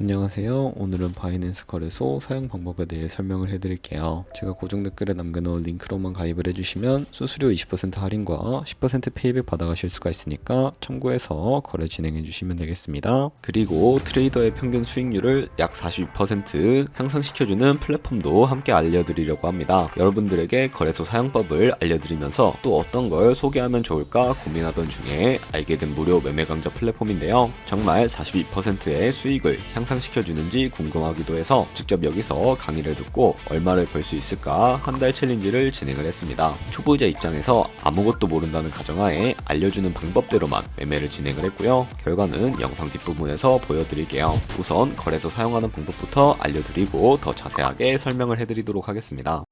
안녕하세요. 오늘은 바이낸스 거래소 사용 방법에 대해 설명을 해드릴게요. 제가 고정 댓글에 남겨놓은 링크로만 가입을 해주시면 수수료 20% 할인과 10% 페이백 받아가실 수가 있으니까 참고해서 거래 진행해 주시면 되겠습니다. 그리고 트레이더의 평균 수익률을 약 42% 향상시켜주는 플랫폼도 함께 알려드리려고 합니다. 여러분들에게 거래소 사용법을 알려드리면서 또 어떤 걸 소개하면 좋을까 고민하던 중에 알게 된 무료 매매 강좌 플랫폼인데요. 정말 42%의 수익을 향상 시켜주는지 궁금하기도 해서 직접 여기서 강의를 듣고 얼마를 벌 수 있을까 한 달 챌린지를 진행을 했습니다. 초보자 입장에서 아무것도 모른다는 가정하에 알려주는 방법대로만 매매를 진행을 했고요. 결과는 영상 뒷부분에서 보여드릴게요. 우선 거래소 사용하는 방법부터 알려드리고 더 자세하게 설명을 해드리도록 하겠습니다.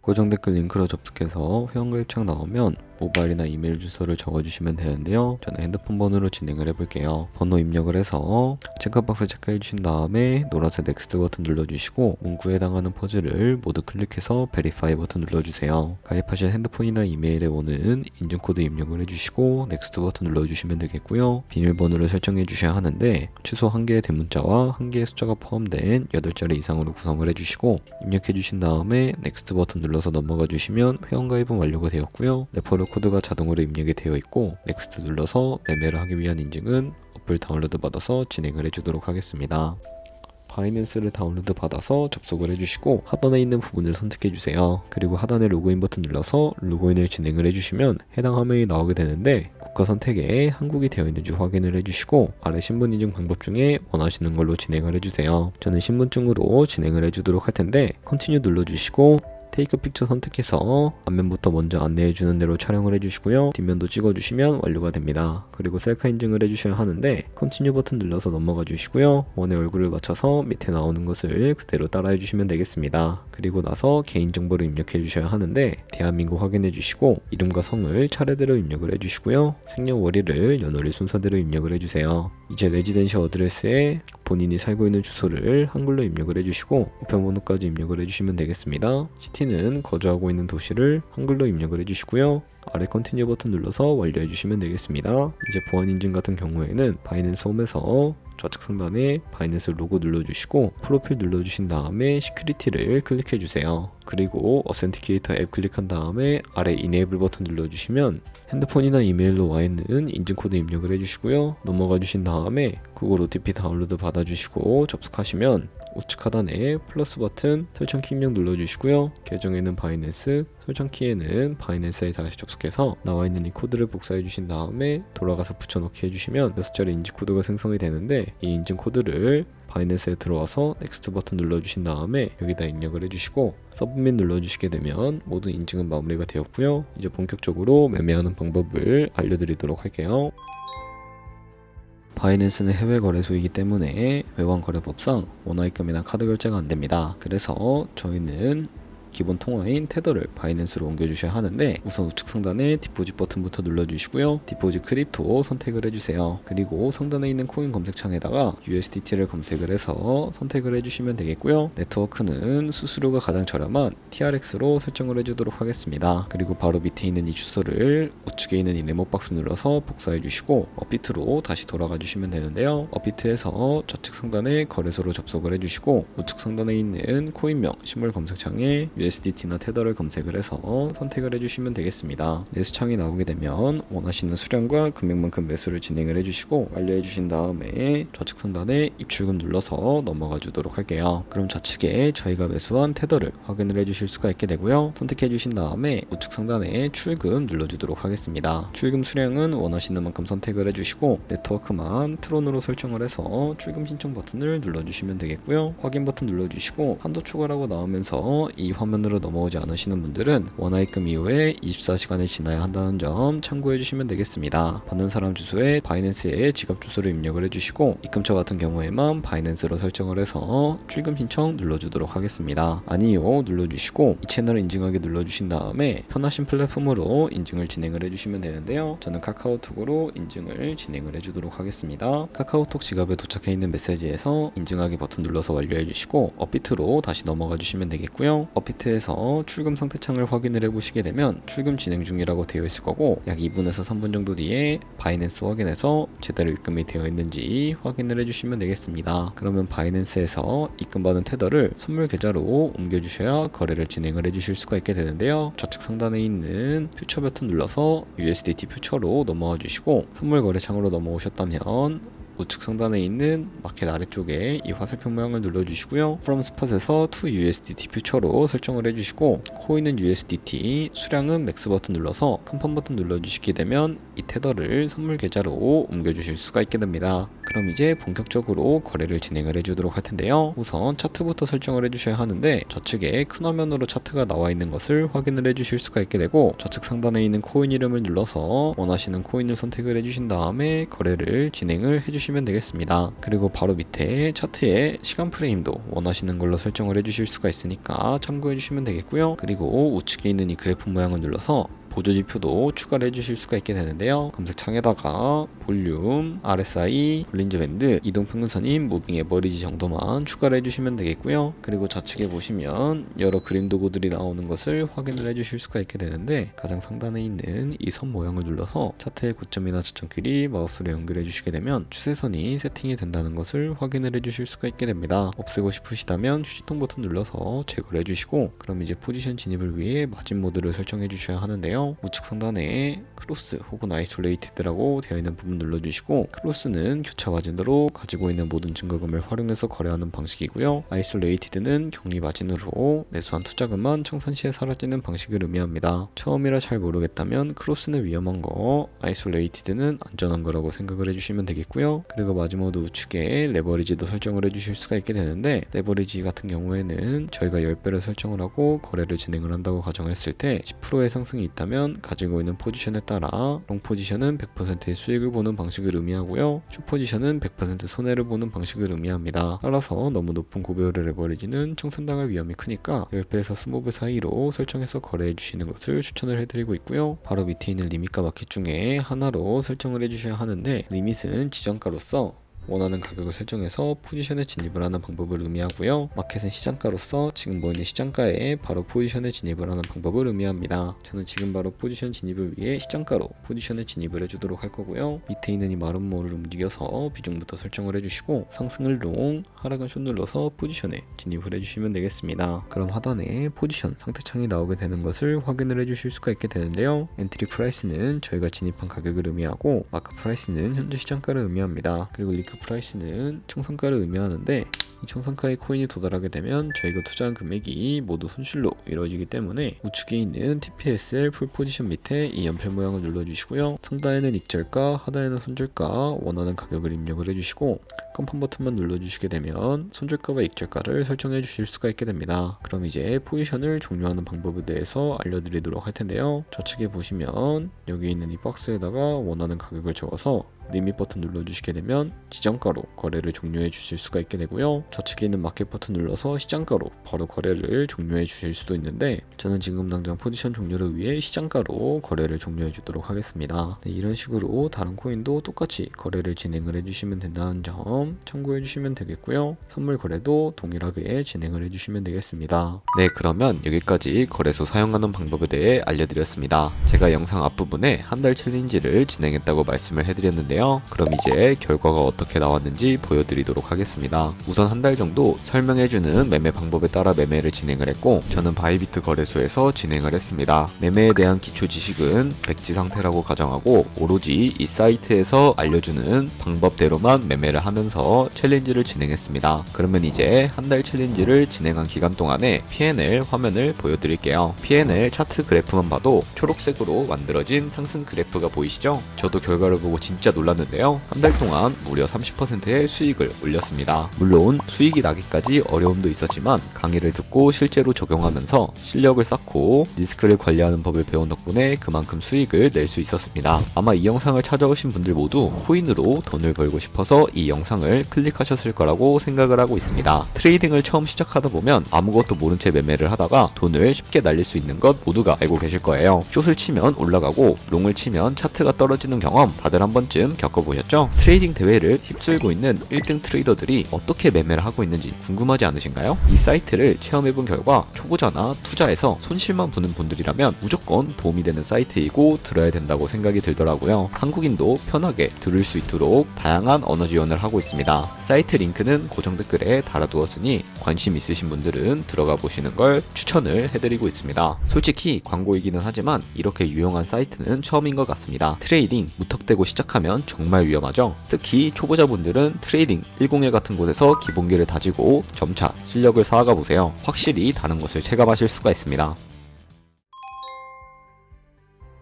고정 댓글 링크로 접속해서 회원가입창 나오면 모바일이나 이메일 주소를 적어주시면 되는데요. 저는 핸드폰 번호로 진행을 해볼게요. 번호 입력을 해서 체크박스 체크해 주신 다음에 노란색 넥스트 버튼 눌러주시고 문구에 해당하는 퍼즐을 모두 클릭해서 베리파이 버튼 눌러주세요. 가입하신 핸드폰이나 이메일에 오는 인증코드 입력을 해주시고 넥스트 버튼 눌러주시면 되겠고요. 비밀번호를 설정해 주셔야 하는데 최소 한 개의 대문자와 한 개의 숫자가 포함된 8자리 이상으로 구성을 해주시고 입력해 주신 다음에 넥스트 버튼 눌러서 넘어가 주시면 회원가입은 완료가 되었고요. 레 퍼럴 코드가 자동으로 입력이 되어 있고 넥스트 눌러서 매매를 하기 위한 인증은 어플 다운로드 받아서 진행을 해주도록 하겠습니다. 바이낸스를 다운로드 받아서 접속을 해주시고 하단에 있는 부분을 선택해 주세요. 그리고 하단에 로그인 버튼 눌러서 로그인을 진행을 해주시면 해당 화면이 나오게 되는데 국가 선택에 한국이 되어 있는지 확인을 해주시고 아래 신분 인증 방법 중에 원하시는 걸로 진행을 해주세요. 저는 신분증으로 진행을 해주도록 할 텐데 컨티뉴 눌러주시고 테이크 픽처 선택해서 앞면부터 먼저 안내해주는 대로 촬영을 해주시고요. 뒷면도 찍어주시면 완료가 됩니다. 그리고 셀카 인증을 해주셔야 하는데 컨티뉴 버튼 눌러서 넘어가 주시고요. 원의 얼굴을 맞춰서 밑에 나오는 것을 그대로 따라해 주시면 되겠습니다. 그리고 나서 개인정보를 입력해 주셔야 하는데 대한민국 확인해 주시고 이름과 성을 차례대로 입력을 해 주시고요. 생년월일을 연월일 순서대로 입력을 해 주세요. 이제 레지던셜 어드레스에 본인이 살고 있는 주소를 한글로 입력을 해 주시고 우편번호까지 입력을 해 주시면 되겠습니다. 시티는 거주하고 있는 도시를 한글로 입력을 해 주시고요. 아래 컨티뉴 버튼 눌러서 완료해 주시면 되겠습니다. 이제 보안 인증 같은 경우에는 바이낸스 홈에서 좌측 상단에 바이낸스 로고 눌러주시고 프로필 눌러주신 다음에 시큐리티를 클릭해 주세요. 그리고 어센티케이터 앱 클릭한 다음에 아래 이네이블 버튼 눌러주시면 핸드폰이나 이메일로 와 있는 인증코드 입력을 해주시고요. 넘어가 주신 다음에 구글 OTP 다운로드 받아주시고 접속하시면 우측 하단에 플러스 버튼 설정키 입력 눌러주시고요. 계정에는 바이낸스, 설정키에는 바이낸스에 다시 접속해서 나와 있는 이 코드를 복사해 주신 다음에 돌아가서 붙여넣기 해주시면 6자리 인증 코드가 생성이 되는데 이 인증 코드를 바이낸스에 들어와서 넥스트 버튼 눌러주신 다음에 여기다 입력을 해주시고 서브밋 눌러주시게 되면 모든 인증은 마무리가 되었고요. 이제 본격적으로 매매하는 방법을 알려드리도록 할게요. 바이낸스는 해외 거래소이기 때문에 외환 거래법상 원화입금이나 카드 결제가 안 됩니다. 그래서 저희는 기본 통화인 테더를 바이낸스로 옮겨주셔야 하는데 우선 우측 상단에 디포짓 버튼부터 눌러주시고요. 디포짓 크립토 선택을 해주세요. 그리고 상단에 있는 코인 검색창에다가 USDT를 검색을 해서 선택을 해주시면 되겠고요. 네트워크는 수수료가 가장 저렴한 TRX로 설정을 해주도록 하겠습니다. 그리고 바로 밑에 있는 이 주소를 우측에 있는 이 네모 박스 눌러서 복사해 주시고 업비트로 다시 돌아가 주시면 되는데요. 업비트에서 좌측 상단에 거래소로 접속을 해주시고 우측 상단에 있는 코인명 신물 검색창에 USDT나 테더를 검색을 해서 선택을 해주시면 되겠습니다. 매수창이 나오게 되면 원하시는 수량과 금액만큼 매수를 진행을 해주시고 완료해 주신 다음에 좌측 상단에 입출금 눌러서 넘어가 주도록 할게요. 그럼 좌측에 저희가 매수한 테더를 확인을 해주실 수가 있게 되고요. 선택해 주신 다음에 우측 상단에 출금 눌러주도록 하겠습니다. 출금 수량은 원하시는 만큼 선택을 해주시고 네트워크만 트론으로 설정을 해서 출금 신청 버튼을 눌러주시면 되겠고요. 확인 버튼 눌러주시고 한도 초과라고 나오면서 이 화면 화면으로 넘어오지 않으시는 분들은 원화입금 이후에 24시간이 지나야 한다는 점 참고해 주시면 되겠습니다. 받는 사람 주소에 바이낸스에 지갑 주소를 입력을 해주시고 입금처 같은 경우에만 바이낸스로 설정을 해서 출금 신청 눌러주도록 하겠습니다. 아니요 눌러주시고 이 채널을 인증하기 눌러주신 다음에 편하신 플랫폼으로 인증을 진행을 해주시면 되는데요. 저는 카카오톡으로 인증을 진행을 해주도록 하겠습니다. 카카오톡 지갑에 도착해 있는 메시지에서 인증하기 버튼 눌러서 완료해 주시고 업비트로 다시 넘어가 주시면 되겠고요. 업비트 사이트에서 출금 상태 창을 확인을 해 보시게 되면 출금 진행 중이라고 되어 있을 거고 약 2분에서 3분 정도 뒤에 바이낸스 확인해서 제대로 입금이 되어 있는지 확인을 해 주시면 되겠습니다. 그러면 바이낸스에서 입금받은 테더를 선물 계좌로 옮겨 주셔야 거래를 진행을 해 주실 수가 있게 되는데요. 좌측 상단에 있는 퓨처 버튼 눌러서 USDT 퓨처로 넘어와 주시고 선물 거래 창으로 넘어오셨다면 우측 상단에 있는 마켓 아래쪽에 이 화살표 모양을 눌러주시고요. From Spot에서 to USDT 퓨처로 설정을 해주시고 코인은 USDT, 수량은 맥스 버튼 눌러서 컨펌 버튼 눌러주시게 되면 이 테더를 선물 계좌로 옮겨주실 수가 있게 됩니다. 그럼 이제 본격적으로 거래를 진행을 해주도록 할 텐데요. 우선 차트부터 설정을 해주셔야 하는데 좌측에 큰 화면으로 차트가 나와 있는 것을 확인을 해주실 수가 있게 되고 좌측 상단에 있는 코인 이름을 눌러서 원하시는 코인을 선택을 해주신 다음에 거래를 진행을 해주시면 되겠습니다. 그리고 바로 밑에 차트에 시간 프레임도 원하시는 걸로 설정을 해주실 수가 있으니까 참고해 주시면 되겠고요. 그리고 우측에 있는 이 그래프 모양을 눌러서 보조지표도 추가를 해주실 수가 있게 되는데요. 검색창에다가 볼륨, RSI, 볼린저 밴드, 이동평균선인 무빙 에버리지 정도만 추가를 해주시면 되겠고요. 그리고 좌측에 보시면 여러 그림 도구들이 나오는 것을 확인을 해주실 수가 있게 되는데 가장 상단에 있는 이 선 모양을 눌러서 차트의 고점이나 저점끼리 마우스로 연결해 주시게 되면 추세선이 세팅이 된다는 것을 확인을 해주실 수가 있게 됩니다. 없애고 싶으시다면 휴지통 버튼 눌러서 제거를 해주시고 그럼 이제 포지션 진입을 위해 마진 모드를 설정해 주셔야 하는데요. 우측 상단에 크로스 혹은 아이솔레이티드라고 되어 있는 부분 눌러주시고 크로스는 교차 마진으로 가지고 있는 모든 증거금을 활용해서 거래하는 방식이고요. 아이솔레이티드는 격리 마진으로 매수한 투자금만 청산 시에 사라지는 방식을 의미합니다. 처음이라 잘 모르겠다면 크로스는 위험한 거, 아이솔레이티드는 안전한 거라고 생각을 해주시면 되겠고요. 그리고 마지막으로 우측에 레버리지도 설정을 해주실 수가 있게 되는데 레버리지 같은 경우에는 저희가 10배를 설정을 하고 거래를 진행을 한다고 가정했을 때 10%의 상승이 있다면 가지고 있는 포지션에 따라 롱 포지션은 100%의 수익을 보는 방식을 의미하고요. 숏 포지션은 100% 손해를 보는 방식을 의미합니다. 따라서 너무 높은 고배율의 레버리지는 청산당할 위험이 크니까 10배에서 20배 사이로 설정해서 거래해 주시는 것을 추천을 해드리고 있고요. 바로 밑에 있는 리밋과 마켓 중에 하나로 설정을 해주셔야 하는데 리밋은 지정가로서 원하는 가격을 설정해서 포지션에 진입을 하는 방법을 의미하고요. 마켓은 시장가로서 지금 보이는 시장가에 바로 포지션에 진입을 하는 방법을 의미합니다. 저는 지금 바로 포지션 진입을 위해 시장가로 포지션에 진입을 해주도록 할 거고요. 밑에 있는 이 마름모를 움직여서 비중부터 설정을 해주시고 상승을 롱, 하락은 숏 눌러서 포지션에 진입을 해주시면 되겠습니다. 그럼 하단에 포지션 상태창이 나오게 되는 것을 확인을 해주실 수가 있게 되는데요. 엔트리 프라이스는 저희가 진입한 가격을 의미하고 마크 프라이스는 현재 시장가를 의미합니다. 그리고 리크 프라이스는 청산가를 의미하는데 이 청산가의 코인이 도달하게 되면 저희가 투자한 금액이 모두 손실로 이루어지기 때문에 우측에 있는 TPSL 풀 포지션 밑에 이 연필 모양을 눌러주시고요. 상단에는 익절가, 하단에는 손절가 원하는 가격을 입력을 해주시고 컨펌 버튼만 눌러주시게 되면 손절가와 익절가를 설정해 주실 수가 있게 됩니다. 그럼 이제 포지션을 종료하는 방법에 대해서 알려드리도록 할 텐데요. 좌측에 보시면 여기 있는 이 박스에다가 원하는 가격을 적어서 리밋 버튼 눌러주시게 되면 지정가로 거래를 종료해 주실 수가 있게 되고요. 좌측에 있는 마켓 버튼 눌러서 시장가로 바로 거래를 종료해 주실 수도 있는데 저는 지금 당장 포지션 종료를 위해 시장가로 거래를 종료해 주도록 하겠습니다. 네, 이런 식으로 다른 코인도 똑같이 거래를 진행을 해주시면 된다는 점 참고해 주시면 되겠고요. 선물 거래도 동일하게 진행을 해주시면 되겠습니다. 네, 그러면 여기까지 거래소 사용하는 방법에 대해 알려드렸습니다. 제가 영상 앞부분에 한 달 챌린지를 진행했다고 말씀을 해드렸는데 요. 그럼 이제 결과가 어떻게 나왔는지 보여드리도록 하겠습니다. 우선 한 달 정도 설명해주는 매매 방법에 따라 매매를 진행을 했고 저는 바이비트 거래소에서 진행을 했습니다. 매매에 대한 기초 지식은 백지 상태라고 가정하고 오로지 이 사이트에서 알려주는 방법대로만 매매를 하면서 챌린지를 진행했습니다. 그러면 이제 한 달 챌린지를 진행한 기간 동안에 PNL 화면을 보여드릴게요. PNL 차트 그래프만 봐도 초록색으로 만들어진 상승 그래프가 보이시죠? 저도 결과를 보고 진짜 놀랐 는데요. 한 달 동안 무려 30%의 수익을 올렸습니다. 물론 수익이 나기까지 어려움도 있었지만 강의를 듣고 실제로 적용하면서 실력을 쌓고 리스크를 관리하는 법을 배운 덕분에 그만큼 수익을 낼 수 있었습니다. 아마 이 영상을 찾아오신 분들 모두 코인으로 돈을 벌고 싶어서 이 영상을 클릭하셨을 거라고 생각을 하고 있습니다. 트레이딩을 처음 시작하다 보면 아무것도 모른 채 매매를 하다가 돈을 쉽게 날릴 수 있는 것 모두가 알고 계실 거예요. 숏을 치면 올라가고 롱을 치면 차트가 떨어지는 경험 다들 한 번쯤 겪어보셨죠? 트레이딩 대회를 휩쓸고 있는 1등 트레이더들이 어떻게 매매를 하고 있는지 궁금하지 않으신가요? 이 사이트를 체험해본 결과 초보자나 투자에서 손실만 보는 분들이라면 무조건 도움이 되는 사이트이고 들어야 된다고 생각이 들더라고요. 한국인도 편하게 들을 수 있도록 다양한 언어 지원을 하고 있습니다. 사이트 링크는 고정 댓글에 달아두었으니 관심 있으신 분들은 들어가 보시는 걸 추천을 해드리고 있습니다. 솔직히 광고이기는 하지만 이렇게 유용한 사이트는 처음인 것 같습니다. 트레이딩 무턱대고 시작하면 정말 위험하죠. 특히 초보자분들은 트레이딩 101 같은 곳에서 기본기를 다지고 점차 실력을 쌓아가 보세요. 확실히 다른 것을 체감하실 수가 있습니다.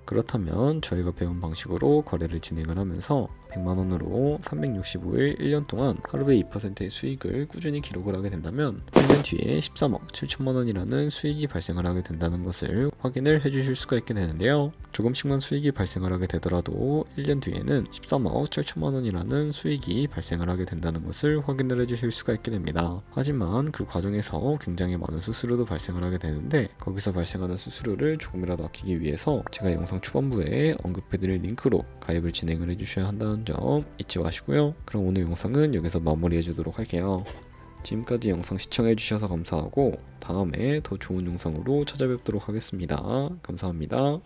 그렇다면 저희가 배운 방식으로 거래를 진행을 하면서 100만 원으로 365일 1년 동안 하루에 2%의 수익을 꾸준히 기록을 하게 된다면 1년 뒤에 13억 7천만 원이라는 수익이 발생을 하게 된다는 것을 확인을 해주실 수가 있게 되는데요. 조금씩만 수익이 발생을 하게 되더라도 1년 뒤에는 13억 7천만 원이라는 수익이 발생을 하게 된다는 것을 확인을 해주실 수가 있게 됩니다. 하지만 그 과정에서 굉장히 많은 수수료도 발생을 하게 되는데 거기서 발생하는 수수료를 조금이라도 아끼기 위해서 제가 영상 초반부에 언급해드릴 링크로 가입을 진행을 해주셔야 한점 잊지 마시고요. 그럼 오늘 영상은 여기서 마무리해 주도록 할게요. 지금까지 영상 시청해 주셔서 감사하고 다음에 더 좋은 영상으로 찾아뵙도록 하겠습니다. 감사합니다.